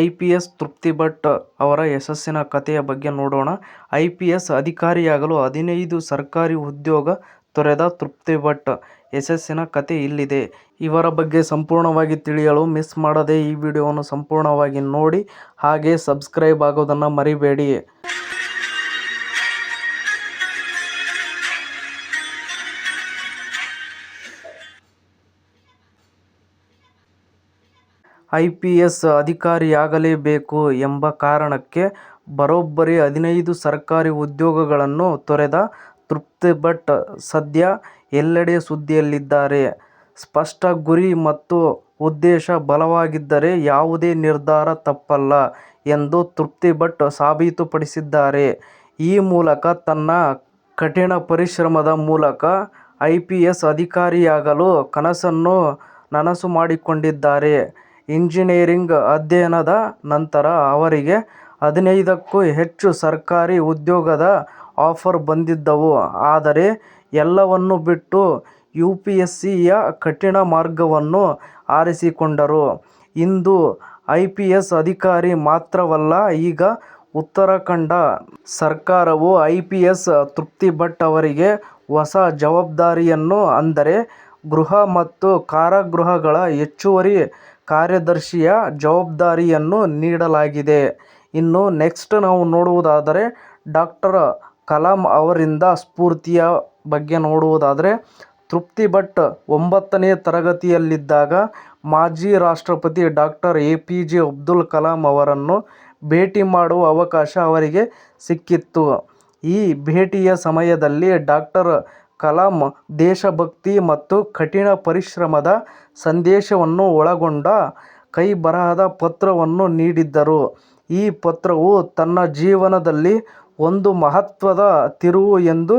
I P S ತೃಪ್ತಿ ಭಟ್ ಅವರ ಯಶಸ್ಸಿನ ಕಥೆಯ ಬಗ್ಗೆ ನೋಡೋಣ. ಐ ಪಿ ಎಸ್ ಅಧಿಕಾರಿಯಾಗಲು ಹದಿನೈದು ಸರ್ಕಾರಿ ಉದ್ಯೋಗ ತೊರೆದ ತೃಪ್ತಿ ಭಟ್ ಯಶಸ್ಸಿನ ಕಥೆ ಇಲ್ಲಿದೆ. ಇವರ ಬಗ್ಗೆ ಸಂಪೂರ್ಣವಾಗಿ ತಿಳಿಯಲು ಮಿಸ್ ಮಾಡದೆ ಈ ವಿಡಿಯೋವನ್ನು ಸಂಪೂರ್ಣವಾಗಿ ನೋಡಿ ಹಾಗೆ ಸಬ್ಸ್ಕ್ರೈಬ್ ಆಗೋದನ್ನ ಮರಿಬೇಡಿ. ಐ ಪಿ ಎಸ್ ಅಧಿಕಾರಿಯಾಗಲೇಬೇಕು ಎಂಬ ಕಾರಣಕ್ಕೆ ಬರೋಬ್ಬರಿ ಹದಿನೈದು ಸರ್ಕಾರಿ ಉದ್ಯೋಗಗಳನ್ನು ತೊರೆದ ತೃಪ್ತಿ ಭಟ್ ಸದ್ಯ ಎಲ್ಲೆಡೆ ಸುದ್ದಿಯಲ್ಲಿದ್ದಾರೆ. ಸ್ಪಷ್ಟ ಗುರಿ ಮತ್ತು ಉದ್ದೇಶ ಬಲವಾಗಿದ್ದರೆ ಯಾವುದೇ ನಿರ್ಧಾರ ತಪ್ಪಲ್ಲ ಎಂದು ತೃಪ್ತಿ ಭಟ್ ಸಾಬೀತುಪಡಿಸಿದ್ದಾರೆ. ಈ ಮೂಲಕ ತನ್ನ ಕಠಿಣ ಪರಿಶ್ರಮದ ಮೂಲಕ ಐ ಪಿ ಎಸ್ ಅಧಿಕಾರಿಯಾಗಲು ಕನಸನ್ನು ನನಸು ಮಾಡಿಕೊಂಡಿದ್ದಾರೆ. ಇಂಜಿನಿಯರಿಂಗ್ ಅಧ್ಯಯನದ ನಂತರ ಅವರಿಗೆ ಹದಿನೈದಕ್ಕೂ ಹೆಚ್ಚು ಸರ್ಕಾರಿ ಉದ್ಯೋಗದ ಆಫರ್ ಬಂದಿದ್ದವು. ಆದರೆ ಎಲ್ಲವನ್ನೂ ಬಿಟ್ಟು ಯುಪಿಎಸ್ಸಿಯ ಕಠಿಣ ಮಾರ್ಗವನ್ನು ಆರಿಸಿಕೊಂಡರು. ಇಂದು ಐ ಪಿ ಎಸ್ ಅಧಿಕಾರಿ ಮಾತ್ರವಲ್ಲ, ಈಗ ಉತ್ತರಾಖಂಡ ಸರ್ಕಾರವು ಐ ಪಿ ಎಸ್ ತೃಪ್ತಿ ಭಟ್ ಅವರಿಗೆ ಹೊಸ ಜವಾಬ್ದಾರಿಯನ್ನು, ಅಂದರೆ ಗೃಹ ಮತ್ತು ಕಾರಾಗೃಹಗಳ ಹೆಚ್ಚುವರಿ ಕಾರ್ಯದರ್ಶಿಯ ಜವಾಬ್ದಾರಿಯನ್ನು ನೀಡಲಾಗಿದೆ. ಇನ್ನು ನೆಕ್ಸ್ಟ್ ನಾವು ನೋಡುವುದಾದರೆ ಡಾಕ್ಟರ್ ಕಲಾಂ ಅವರಿಂದ ಸ್ಫೂರ್ತಿಯ ಬಗ್ಗೆ ನೋಡುವುದಾದರೆ, ತೃಪ್ತಿ ಭಟ್ ಒಂಬತ್ತನೇ ತರಗತಿಯಲ್ಲಿದ್ದಾಗ ಮಾಜಿ ರಾಷ್ಟ್ರಪತಿ doctor A P J Abdul Kalam ಅವರನ್ನು ಭೇಟಿ ಮಾಡುವ ಅವಕಾಶ ಅವರಿಗೆ ಸಿಕ್ಕಿತ್ತು. ಈ ಭೇಟಿಯ ಸಮಯದಲ್ಲಿ ಡಾಕ್ಟರ್ ಕಲಾಂ ದೇಶಭಕ್ತಿ ಮತ್ತು ಕಠಿಣ ಪರಿಶ್ರಮದ ಸಂದೇಶವನ್ನು ಒಳಗೊಂಡ ಕೈಬರಹದ ಪತ್ರವನ್ನು ನೀಡಿದ್ದರು. ಈ ಪತ್ರವು ತನ್ನ ಜೀವನದಲ್ಲಿ ಒಂದು ಮಹತ್ವದ ತಿರುವು ಎಂದು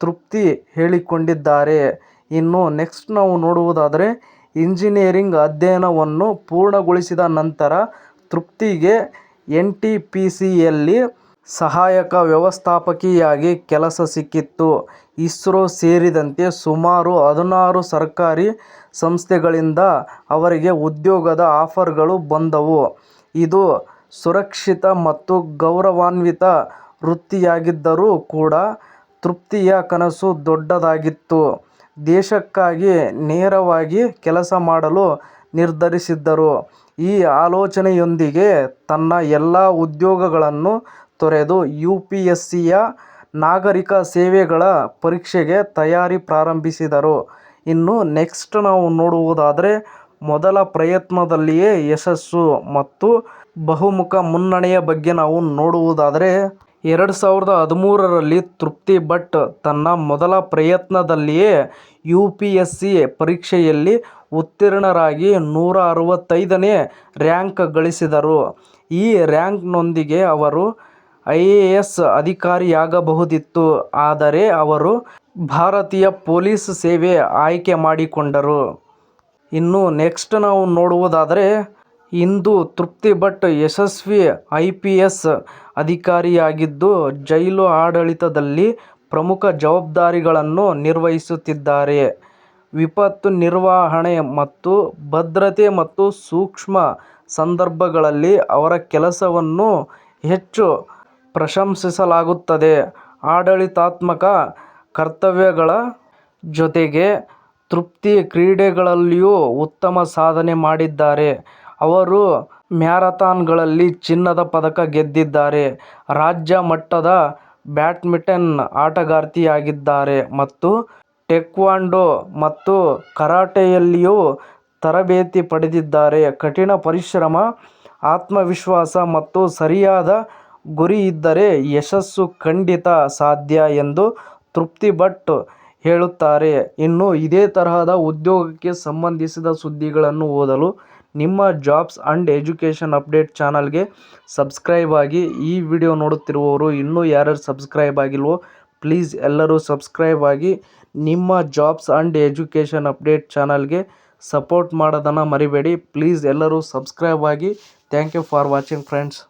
ತೃಪ್ತಿ ಹೇಳಿಕೊಂಡಿದ್ದಾರೆ. ಇನ್ನು ನೆಕ್ಸ್ಟ್ ನಾವು ನೋಡುವುದಾದರೆ ಇಂಜಿನಿಯರಿಂಗ್ ಅಧ್ಯಯನವನ್ನು ಪೂರ್ಣಗೊಳಿಸಿದ ನಂತರ ತೃಪ್ತಿಗೆ ಎನ್ ಟಿ ಪಿ ಸಿ ಯಲ್ಲಿ ಸಹಾಯಕ ವ್ಯವಸ್ಥಾಪಕಿಯಾಗಿ ಕೆಲಸ ಸಿಕ್ಕಿತು. ಇಸ್ರೋ ಸೇರಿದಂತೆ ಸುಮಾರು ಹದಿನಾರು ಸರ್ಕಾರಿ ಸಂಸ್ಥೆಗಳಿಂದ ಅವರಿಗೆ ಉದ್ಯೋಗದ ಆಫರ್ಗಳು ಬಂದವು. ಇದು ಸುರಕ್ಷಿತ ಮತ್ತು ಗೌರವಾನ್ವಿತ ವೃತ್ತಿಯಾಗಿದ್ದರೂ ಕೂಡ ತೃಪ್ತಿಯ ಕನಸು ದೊಡ್ಡದಾಗಿತ್ತು. ದೇಶಕ್ಕಾಗಿ ನೇರವಾಗಿ ಕೆಲಸ ಮಾಡಲು ನಿರ್ಧರಿಸಿದ್ದರು. ಈ ಆಲೋಚನೆಯೊಂದಿಗೆ ತನ್ನ ಎಲ್ಲಾ ಉದ್ಯೋಗಗಳನ್ನು ತೊರೆದು ಯುಪಿಎಸ್ಸಿಯ ನಾಗರಿಕ ಸೇವೆಗಳ ಪರೀಕ್ಷೆಗೆ ತಯಾರಿ ಪ್ರಾರಂಭಿಸಿದರು. ಇನ್ನು ನೆಕ್ಸ್ಟ್ ನಾವು ನೋಡುವುದಾದರೆ ಮೊದಲ ಪ್ರಯತ್ನದಲ್ಲಿಯೇ ಯಶಸ್ಸು ಮತ್ತು ಬಹುಮುಖ ಮುನ್ನಡೆಯ ಬಗ್ಗೆ ನಾವು ನೋಡುವುದಾದರೆ ಎರಡು ಸಾವಿರದ ಹದಿಮೂರರಲ್ಲಿ ತೃಪ್ತಿ ಭಟ್ ತನ್ನ ಮೊದಲ ಪ್ರಯತ್ನದಲ್ಲಿಯೇ ಯುಪಿಎಸ್ಸಿ ಪರೀಕ್ಷೆಯಲ್ಲಿ ಉತ್ತೀರ್ಣರಾಗಿ ನೂರ ಅರವತ್ತೈದನೇ ರ್ಯಾಂಕ್ ಗಳಿಸಿದರು. ಈ ರ್ಯಾಂಕ್ನೊಂದಿಗೆ ಅವರು ಐ ಎ ಎಸ್ ಅಧಿಕಾರಿಯಾಗಬಹುದಿತ್ತು. ಆದರೆ ಅವರು ಭಾರತೀಯ ಪೊಲೀಸ್ ಸೇವೆ ಆಯ್ಕೆ ಮಾಡಿಕೊಂಡರು. ಇನ್ನು ನೆಕ್ಸ್ಟ್ ನಾವು ನೋಡುವುದಾದರೆ, ಇಂದು ತೃಪ್ತಿ ಭಟ್ ಯಶಸ್ವಿ ಐ ಪಿ ಎಸ್ ಅಧಿಕಾರಿಯಾಗಿದ್ದು, ಜೈಲು ಆಡಳಿತದಲ್ಲಿ ಪ್ರಮುಖ ಜವಾಬ್ದಾರಿಗಳನ್ನು ನಿರ್ವಹಿಸುತ್ತಿದ್ದಾರೆ. ವಿಪತ್ತು ನಿರ್ವಹಣೆ ಮತ್ತು ಭದ್ರತೆ ಮತ್ತು ಸೂಕ್ಷ್ಮ ಸಂದರ್ಭಗಳಲ್ಲಿ ಅವರ ಕೆಲಸವನ್ನು ಹೆಚ್ಚು ಪ್ರಶಂಸಿಸಲಾಗುತ್ತದೆ. ಆಡಳಿತಾತ್ಮಕ ಕರ್ತವ್ಯಗಳ ಜೊತೆಗೆ ತೃಪ್ತಿ ಕ್ರೀಡೆಗಳಲ್ಲಿಯೂ ಉತ್ತಮ ಸಾಧನೆ ಮಾಡಿದ್ದಾರೆ. ಅವರು ಮ್ಯಾರಥಾನ್ಗಳಲ್ಲಿ ಚಿನ್ನದ ಪದಕ ಗೆದ್ದಿದ್ದಾರೆ. ರಾಜ್ಯ ಮಟ್ಟದ ಬ್ಯಾಡ್ಮಿಂಟನ್ ಆಟಗಾರ್ತಿಯಾಗಿದ್ದಾರೆ ಮತ್ತು ಟೇಕ್ವಾಂಡೋ ಮತ್ತು ಕರಾಟೆಯಲ್ಲಿಯೂ ತರಬೇತಿ ಪಡೆದಿದ್ದಾರೆ. ಕಠಿಣ ಪರಿಶ್ರಮ, ಆತ್ಮವಿಶ್ವಾಸ ಮತ್ತು ಸರಿಯಾದ ಗುರಿ ಇದ್ದರೆ ಯಶಸ್ಸು ಖಂಡಿತ ಸಾಧ್ಯ ಎಂದು ತೃಪ್ತಿ ಭಟ್ ಹೇಳುತ್ತಾರೆ. ಇನ್ನು ಇದೇ ತರಹದ ಉದ್ಯೋಗಕ್ಕೆ ಸಂಬಂಧಿಸಿದ ಸುದ್ದಿಗಳನ್ನು ಓದಲು ನಿಮ್ಮ ಜಾಬ್ಸ್ ಅಂಡ್ ಎಜುಕೇಷನ್ ಅಪ್ಡೇಟ್ ಚಾನಲ್ಗೆ ಸಬ್ಸ್ಕ್ರೈಬ್ ಆಗಿ. ಈ ವಿಡಿಯೋ ನೋಡುತ್ತಿರುವವರು ಇನ್ನೂ ಯಾರ್ಯಾರು ಸಬ್ಸ್ಕ್ರೈಬ್ ಆಗಿಲ್ವೋ, ಪ್ಲೀಸ್ ಎಲ್ಲರೂ ಸಬ್ಸ್ಕ್ರೈಬ್ ಆಗಿ. ನಿಮ್ಮ ಜಾಬ್ಸ್ ಅಂಡ್ ಎಜುಕೇಷನ್ ಅಪ್ಡೇಟ್ ಚಾನಲ್ಗೆ ಸಪೋರ್ಟ್ ಮಾಡೋದನ್ನು ಮರಿಬೇಡಿ. ಪ್ಲೀಸ್ ಎಲ್ಲರೂ ಸಬ್ಸ್ಕ್ರೈಬ್ ಆಗಿ. Thank you for watching friends.